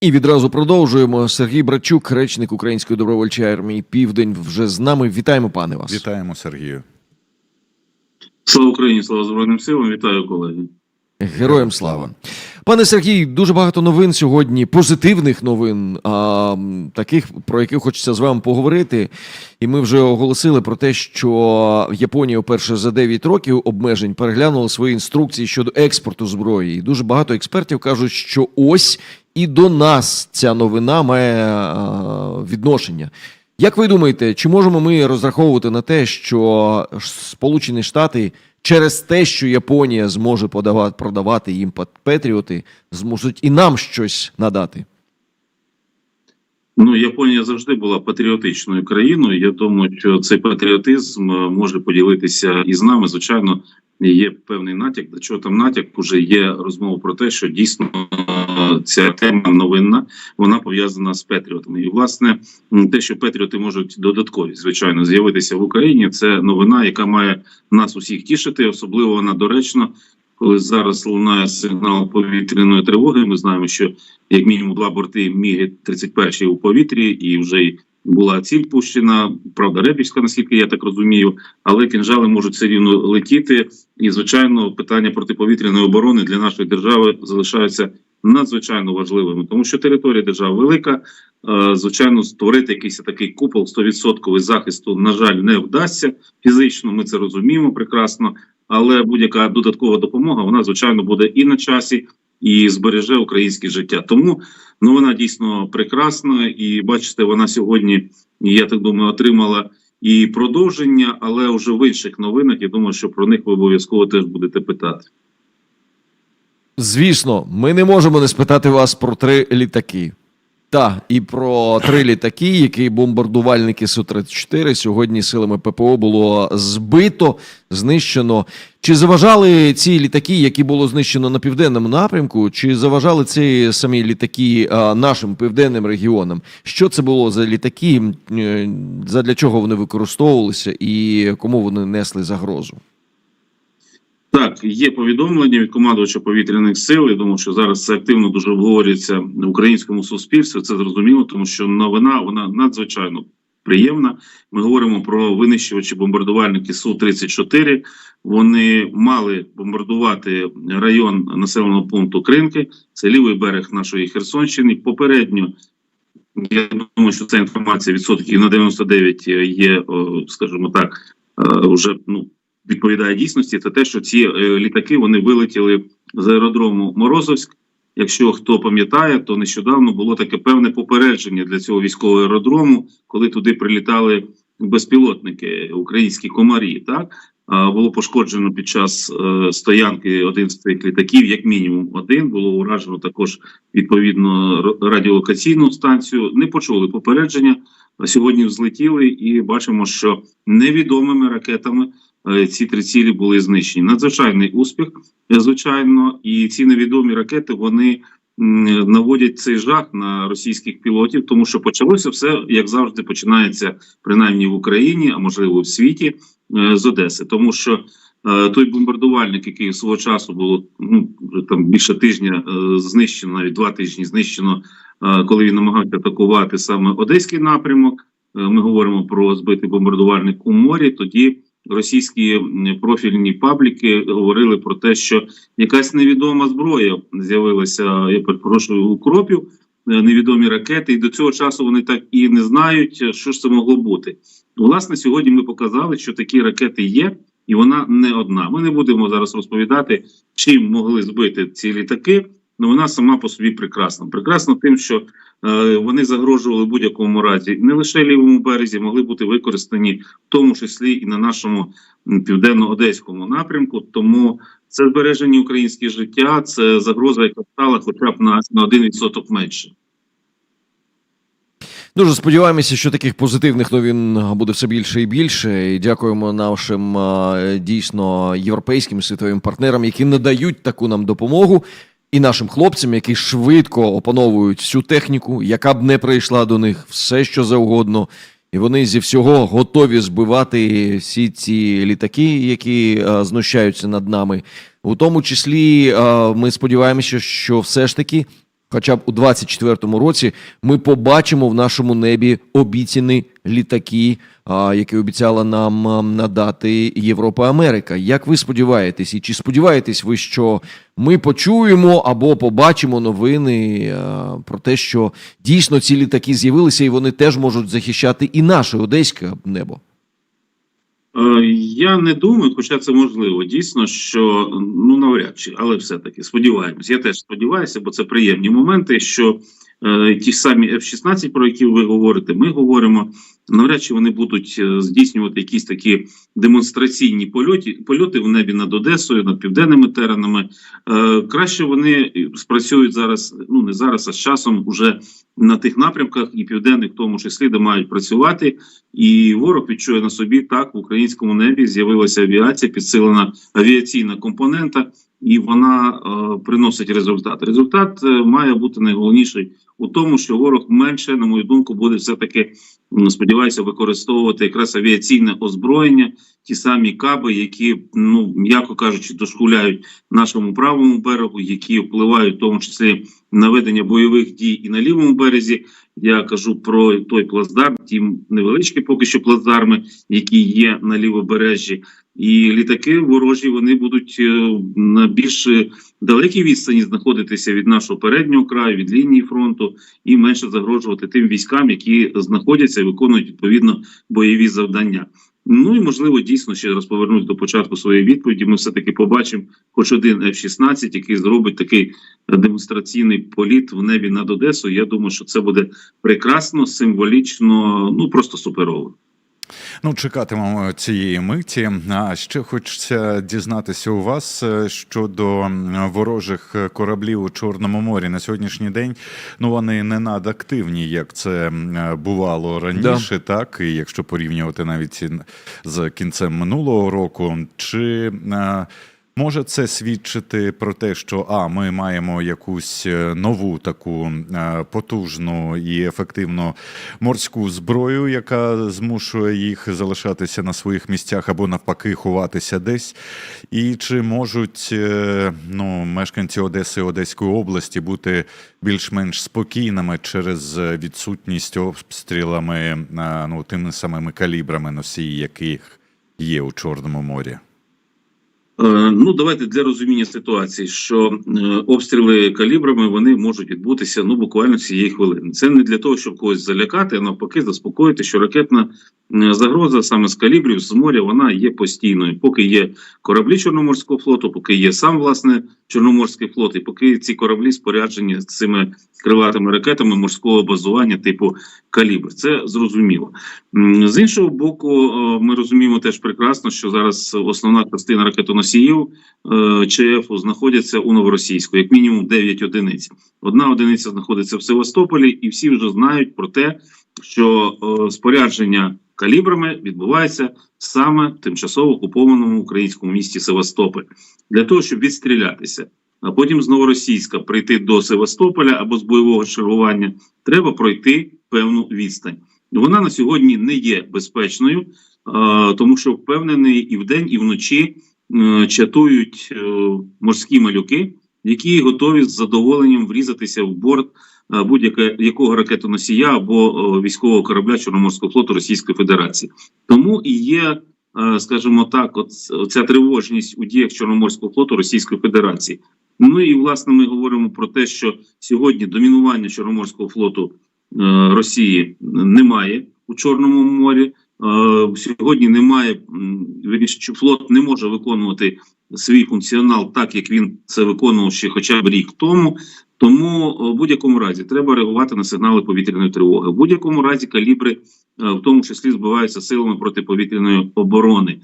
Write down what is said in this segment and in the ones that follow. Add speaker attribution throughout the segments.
Speaker 1: І відразу продовжуємо. Сергій Брачук, речник Української добровольчої армії Південь, вже з нами. Вітаємо, пане вас.
Speaker 2: Вітаємо Сергію.
Speaker 3: Слава Україні, слава Збройним силам, вітаю колеги.
Speaker 1: Героям слава. Пане Сергій, дуже багато новин сьогодні, позитивних новин, а, таких, про які хочеться з вами поговорити. І ми вже оголосили про те, що Японія вперше за 9 років обмежень переглянула свої інструкції щодо експорту зброї. І дуже багато експертів кажуть, що ось і до нас ця новина має відношення. Як ви думаєте, чи можемо ми розраховувати на те, що Сполучені Штати через те, що Японія зможе подавати, продавати їм патріоти, зможуть і нам щось надати?
Speaker 3: Ну, Японія завжди була патріотичною країною. Я думаю, що цей патріотизм е, може поділитися і з нами. Звичайно, є певний натяк. До чого там натяк? Уже є розмова про те, що дійсно е, ця тема новинна, вона пов'язана з Петріотами. І власне те, що Петріоти можуть додаткові, звичайно, з'явитися в Україні, це новина, яка має нас усіх тішити. Особливо вона доречно, коли зараз лунає сигнал повітряної тривоги. Ми знаємо, що як мінімум два борти Міги 31 у повітрі, і вже була ціль пущена. Правда, Ребівська, наскільки я так розумію, але кінжали можуть все рівно летіти. І звичайно, питання протиповітряної оборони для нашої держави залишаються надзвичайно важливими, тому що територія держави велика. Е, Звичайно, створити якийсь такий купол 100% захисту, на жаль, не вдасться фізично. Ми це розуміємо прекрасно, але будь-яка додаткова допомога вона звичайно буде і на часі, і збереже українське життя. Тому ну вона дійсно прекрасна, і бачите, вона сьогодні, я так думаю, отримала і продовження, але вже в інших новинах. Я думаю, що про них ви обов'язково теж будете питати.
Speaker 1: Звісно, ми не можемо не спитати вас про три літаки. Та, і про три літаки, які бомбардувальники Су-34 сьогодні силами ППО було збито, знищено. Чи заважали ці літаки, які було знищено на південному напрямку, чи заважали ці самі літаки нашим південним регіонам? Що це було за літаки? е, Задля чого вони використовувалися і кому вони несли загрозу?
Speaker 3: Так, є повідомлення від командувача повітряних сил. Я думаю, що зараз це активно дуже обговорюється в українському суспільстві. Це зрозуміло, тому що новина вона надзвичайно приємна. Ми говоримо про винищувачі бомбардувальники су 34 Вони мали бомбардувати район населеного пункту Кринки. Це лівий берег нашої Херсонщини. Попередньо я думаю, що ця інформація відсотків на 99 є, скажімо так, е, вже ну відповідає дійсності, це те, що ці е, літаки вони вилетіли з аеродрому Морозовськ. Якщо хто пам'ятає, то нещодавно було таке певне попередження для цього військового аеродрому, коли туди прилітали безпілотники, українські комарі. Так було пошкоджено під час е, стоянки один з цих літаків, як мінімум один. Було уражено також відповідно радіолокаційну станцію. Не почули попередження. Сьогодні взлетіли і бачимо, що невідомими ракетами ці три цілі були знищені. Надзвичайний успіх, е, звичайно, і ці невідомі ракети вони наводять цей жах на російських пілотів, тому що почалося все як завжди починається принаймні в Україні, а можливо в світі е, з Одеси, тому що. е, Той бомбардувальник, який свого часу було ну там більше тижня е, знищено, навіть два тижні знищено, е, коли він намагався атакувати саме одеський напрямок. Е, Ми говоримо про збитий бомбардувальник у морі. Тоді російські профільні пабліки говорили про те, що якась невідома зброя з'явилася. Я перепрошую у кропів. е, Невідомі ракети, і до цього часу вони так і не знають, е, що ж це могло бути. Власне, сьогодні ми показали, що такі ракети є, і вона не одна. Ми не будемо зараз розповідати, чим могли збити ці літаки. Ну вона сама по собі прекрасна. Прекрасна тим, що е, вони загрожували будь-якому разі не лише лівому березі, могли бути використані в тому числі і на нашому південно-одеському напрямку. Тому це збереження українських життя, це загроза, яка стала хоча б на, на 1% менше.
Speaker 1: Дуже сподіваємося, що таких позитивних новин буде все більше і більше. І дякуємо нашим дійсно європейським світовим партнерам, які надають таку нам допомогу, і нашим хлопцям, які швидко опановують всю техніку, яка б не прийшла до них, все що завгодно. І вони зі всього готові збивати всі ці літаки, які а, знущаються над нами. У тому числі а, ми сподіваємося, що все ж таки хоча б у 24-му році ми побачимо в нашому небі обіцяні літаки, які обіцяла нам надати Європа Америка. Як ви сподіваєтесь, і чи сподіваєтесь ви, що ми почуємо або побачимо новини про те, що дійсно ці літаки з'явилися, і вони теж можуть захищати і наше одеське небо?
Speaker 3: Е, Я не думаю, хоча це можливо, дійсно, що ну навряд чи, але все-таки сподіваємось. Я теж сподіваюся, бо це приємні моменти. Що е, ті самі F-16, про які ви говорите, ми говоримо. Навряд чи вони будуть е, здійснювати якісь такі демонстраційні польоти, польоти в небі над Одесою, над південними теренами. Е, краще вони спрацюють зараз, ну не зараз, а з часом уже на тих напрямках, і південних, в тому числі, де мають працювати. І ворог відчує на собі так в українському небі з'явилася авіація, підсилена авіаційна компонента, і вона е, приносить результат. Результат е, має бути найголовніший у тому, що ворог менше, на мою думку, буде все таки сподіваюся використовувати якраз авіаційне озброєння, ті самі каби, які ну м'яко кажучи, дошкуляють нашому правому берегу, які впливають в тому числі на ведення бойових дій і на лівому березі. Я кажу про той плацдарм, ті невеличкі поки що плацдарми, які є на лівобережжі, і літаки ворожі вони будуть е, на більш далекій відстані знаходитися від нашого переднього краю, від лінії фронту, і менше загрожувати тим військам, які знаходяться і виконують відповідно бойові завдання. Ну і можливо, дійсно ще раз повернусь до початку своєї відповіді. Ми все таки побачимо, хоч один F-16, який зробить такий демонстраційний політ в небі над Одесою. Я думаю, що це буде прекрасно, символічно, ну просто суперово.
Speaker 2: Ну, чекатимемо цієї миті. А ще хочеться дізнатися у вас е, щодо ворожих кораблів у Чорному морі на сьогоднішній день. Ну вони не надактивні, як це бувало раніше, так і якщо порівнювати навіть з кінцем минулого року, чи е, Може це свідчити про те, що а ми маємо якусь е, нову таку е, потужну і ефективну морську зброю, яка змушує їх залишатися на своїх місцях або навпаки ховатися десь. І чи можуть е, ну, мешканці Одеси Одеської області бути більш-менш спокійними через відсутність обстрілами ну, тими самими калібрами носії, яких є у Чорному морі?
Speaker 3: Е, Ну, давайте для розуміння ситуації, що е, обстріли калібрами вони можуть відбутися ну буквально цієї хвилини. Це не для того, щоб когось залякати, а навпаки, заспокоїти, що ракетна е, загроза саме з калібрів з моря вона є постійною. Поки є кораблі Чорноморського флоту, поки є сам власне Чорноморський флот, і поки ці кораблі споряджені цими крилатими ракетами морського базування типу калібр. Це зрозуміло. З іншого боку, ми розуміємо теж прекрасно, що зараз основна частина ракетоносіїв е, ЧФ знаходяться у Новоросійську, як мінімум 9 одиниць. Одна одиниця знаходиться в Севастополі, і всі вже знають про те, що е, спорядження калібрами відбувається саме в тимчасово окупованому українському місті Севастополь для того, щоб відстрілятися. А потім з Новоросійська прийти до Севастополя або з бойового чергування, треба пройти певну відстань. Вона на сьогодні не є безпечною, е, тому що впевнений і вдень, і вночі чатують е, морські малюки, які готові з задоволенням врізатися в борт е, будь-якого ракетоносія або е, військового корабля Чорноморського флоту Російської Федерації. Тому і є, е, скажімо так, ця тривожність у діях Чорноморського флоту Російської Федерації. Ну і власне ми говоримо про те, що сьогодні домінування Чорноморського флоту е, Росії немає у Чорному морі. Е, сьогодні немає вірніше, флот не може виконувати свій функціонал так, як він це виконував ще хоча б рік тому. Тому е, в будь-якому разі треба реагувати на сигнали повітряної тривоги. В будь-якому разі калібри, е, в тому числі, збиваються силами протиповітряної оборони. Е,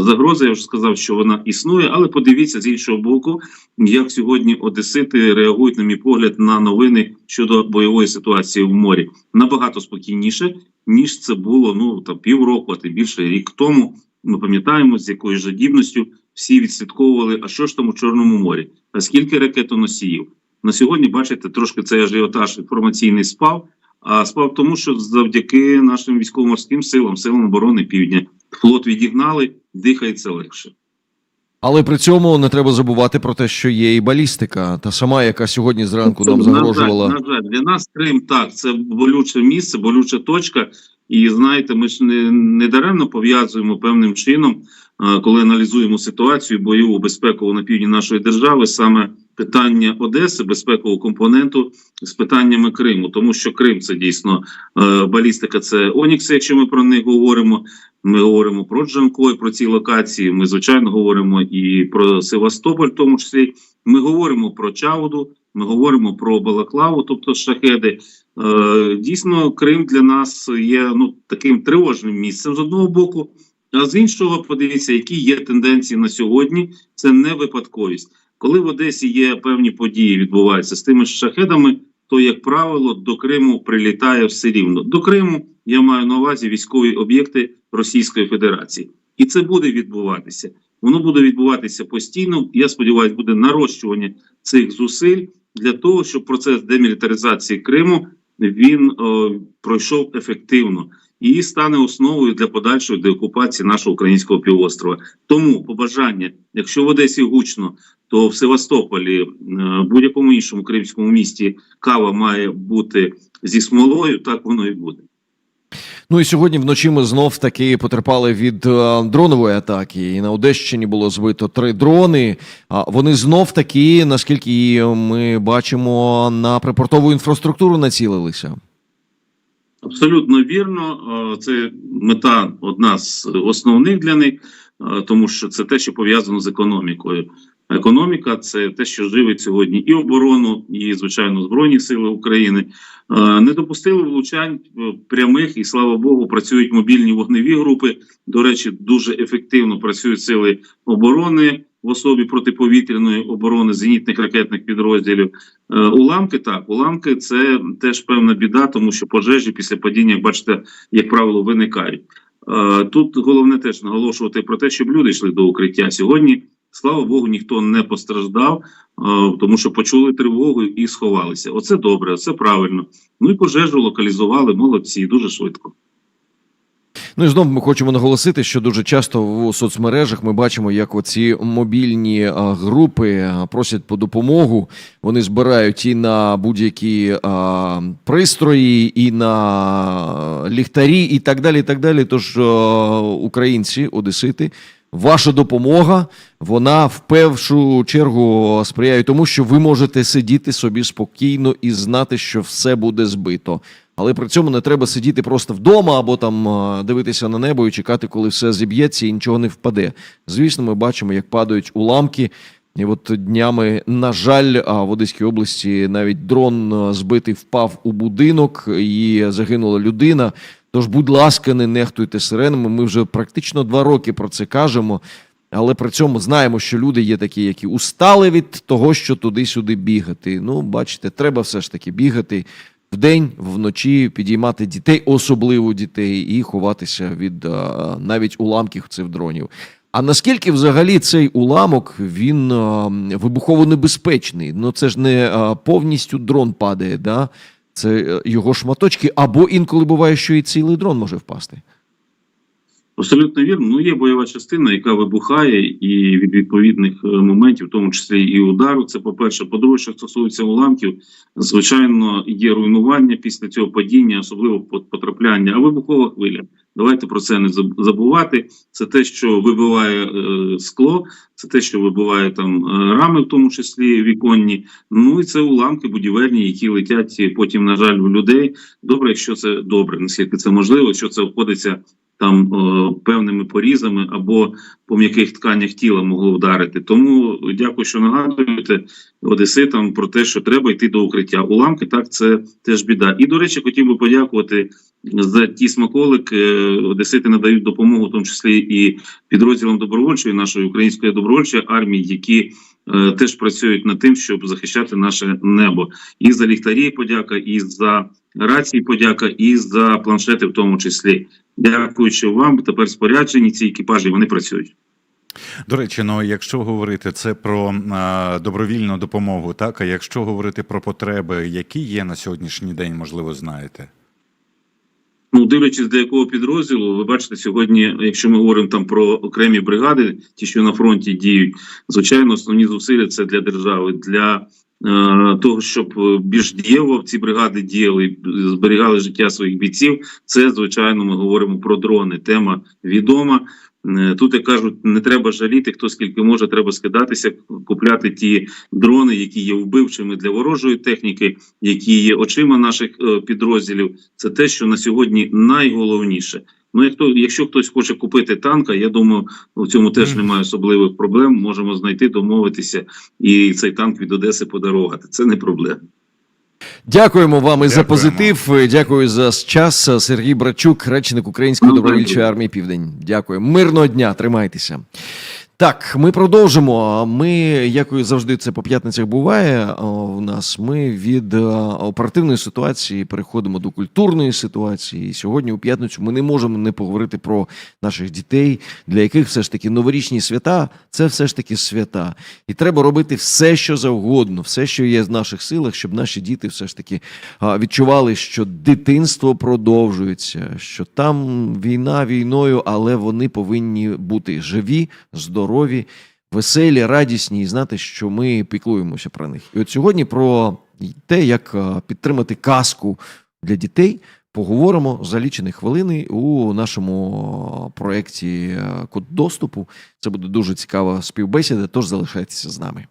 Speaker 3: Загроза, я вже сказав, що вона існує, але подивіться з іншого боку, як сьогодні одесити реагують, на мій погляд, на новини щодо бойової ситуації в морі набагато спокійніше, ніж це було ну там півроку, а тим більше рік тому. Ми пам'ятаємо, з якою жадібністю всі відслідковували, а що ж там у Чорному морі, а скільки ракетоносіїв. На сьогодні, бачите, трошки цей ажіотаж інформаційний спав. А спав тому, що завдяки нашим військово-морським силам, силам оборони Півдня, флот відігнали, дихається легше.
Speaker 1: Але при цьому не треба забувати про те, що є і балістика, та сама, яка сьогодні зранку нам
Speaker 3: На
Speaker 1: загрожувала.
Speaker 3: жаль, на жаль, для нас Крим так, це болюче місце, болюча точка. І знаєте, ми ж не, не даремно пов'язуємо певним чином, коли аналізуємо ситуацію бойову безпекову на півдні нашої держави, саме питання Одеси, безпекового компоненту з питаннями Криму, тому що Крим це дійсно е, балістика, це Онікс, якщо ми про них говоримо. Ми говоримо про Джанкой, про ці локації. Ми звичайно говоримо і про Севастополь, в тому числі. Ми говоримо про Чауду, ми говоримо про Балаклаву, тобто шахеди. Е, дійсно, Крим для нас є ну таким тривожним місцем з одного боку. А з іншого, подивіться, які є тенденції на сьогодні. Це не випадковість. Коли в Одесі є певні події, відбуваються з тими шахедами, то як правило до Криму прилітає все рівно. До Криму я маю на увазі військові об'єкти Російської Федерації, і це буде відбуватися. Воно буде відбуватися постійно. Я сподіваюся, буде нарощування цих зусиль для того, щоб процес демілітаризації Криму він о, пройшов ефективно і стане основою для подальшої деокупації нашого українського півострова. Тому побажання, якщо в Одесі гучно, то в Севастополі, е, будь-якому іншому кримському місті кава має бути зі смолою. Так воно і буде.
Speaker 1: Ну і сьогодні вночі ми знов таки потерпали від е, дронової атаки. І на Одещині було збито три дрони. А вони знов таки, наскільки ми бачимо, на припортову інфраструктуру націлилися.
Speaker 3: Абсолютно вірно. Е, Це мета одна з основних для них, е, тому що це те, що пов'язано з економікою. Економіка це те, що живить сьогодні і оборону, і звичайно збройні сили України. Е, Не допустили влучань е, прямих, і слава Богу, працюють мобільні вогневі групи. До речі, дуже ефективно працюють сили оборони в особі протиповітряної оборони зенітних ракетних підрозділів. Е, Уламки так, уламки це теж певна біда, тому що пожежі після падіння, як бачите, як правило, виникають. Тут головне теж наголошувати про те, щоб люди йшли до укриття. Сьогодні, слава Богу, ніхто не постраждав, е, тому що почули тривогу і сховалися. Оце добре, це правильно. Ну і пожежу локалізували, молодці, дуже швидко.
Speaker 1: Ну і знову ми хочемо наголосити, що дуже часто в соцмережах ми бачимо, як оці мобільні групи просять по допомогу. Вони збирають і на будь-які пристрої, і на ліхтарі, і так далі. І так далі. Тож українці, одесити. Ваша допомога, вона в першу чергу сприяє тому, що ви можете сидіти собі спокійно і знати, що все буде збито. Але при цьому не треба сидіти просто вдома або там дивитися на небо і чекати, коли все зіб'ється і нічого не впаде. Звісно, ми бачимо, як падають уламки. І от днями, на жаль, в Одеській області навіть дрон збитий впав у будинок і загинула людина. Тож, будь ласка, не нехтуйте сиренами. Ми вже практично два роки про це кажемо. Але при цьому знаємо, що люди є такі, які устали від того, що туди-сюди бігати. Ну, бачите, треба все ж таки бігати вдень, вночі, підіймати дітей, особливо дітей, і ховатися від навіть уламків цих дронів. А наскільки взагалі цей уламок він вибухово небезпечний? Ну це ж не повністю дрон падає, да? Це е, його шматочки, або інколи буває, що і цілий дрон може впасти.
Speaker 3: Абсолютно вірно. Ну є бойова частина, яка вибухає, і від відповідних е, моментів, в тому числі і удару. Це по перше. По-друге, що стосується уламків, звичайно, є руйнування після цього падіння, особливо пот- потрапляння. А вибухова хвиля. Давайте про це не забувати. Це те, що вибиває е, скло, це те, що вибиває там е, рами, в тому числі віконні. Ну і це уламки будівельні, які летять потім, на жаль, в людей. Добре, якщо це добре, наскільки це можливо, якщо це обходиться там е, певними порізами або по м'яких тканях тіла могло вдарити. Тому дякую, що нагадуєте одеситам про те, що треба йти до укриття. Уламки так це теж біда. І до речі, хотів би подякувати за ті смаколики. Е, Одесити надають допомогу, в тому числі і підрозділам добровольчої нашої української добровольчої армії, які теж працюють над тим, щоб захищати наше небо. І за ліхтарі подяка, і за рації подяка, і за планшети, в тому числі. Дякуючи вам, тепер споряджені ці екіпажі вони працюють.
Speaker 2: До речі, ну якщо говорити це про а, добровільну допомогу, так а якщо говорити про потреби, які є на сьогоднішній день, можливо, знаєте.
Speaker 3: Ну, дивлячись для якого підрозділу, ви бачите, сьогодні, якщо ми говоримо там про окремі бригади, ті, що на фронті діють, звичайно, основні зусилля це для держави, для того, щоб е, більш дієво ці бригади діяли, зберігали життя своїх бійців. Це звичайно, ми говоримо про дрони. Тема відома. Е, Тут як кажуть, не треба жаліти, хто скільки може, треба скидатися, купляти ті дрони, які є вбивчими для ворожої техніки, які є очима наших е, підрозділів. Це те, що на сьогодні найголовніше. Ну, як то, якщо хтось хоче купити танка, я думаю, в цьому теж немає особливих проблем. Можемо знайти, домовитися і цей танк від Одеси подарувати. Це не проблема.
Speaker 1: Дякуємо вам і за позитив. Дякую за час. Сергій Брачук, речник Української
Speaker 3: добровольчої
Speaker 1: добровільчої армії Південь. Дякую. Мирного дня, тримайтеся. Так, ми продовжимо. Ми, як і завжди, це по п'ятницях буває. У нас ми від е, оперативної ситуації переходимо до культурної ситуації. І сьогодні, у п'ятницю, ми не можемо не поговорити про наших дітей, для яких все ж таки новорічні свята це все ж таки свята. І треба робити все, що завгодно, все, що є в наших силах, щоб наші діти все ж таки відчували, що дитинство продовжується, що там війна війною, але вони повинні бути живі, здорові, веселі, радісні і знати, що ми піклуємося про них. І от сьогодні про те, як підтримати казку для дітей. Поговоримо за лічені хвилини у нашому проєкті е, Код доступу. Це буде дуже цікава співбесіда, тож залишайтеся з нами.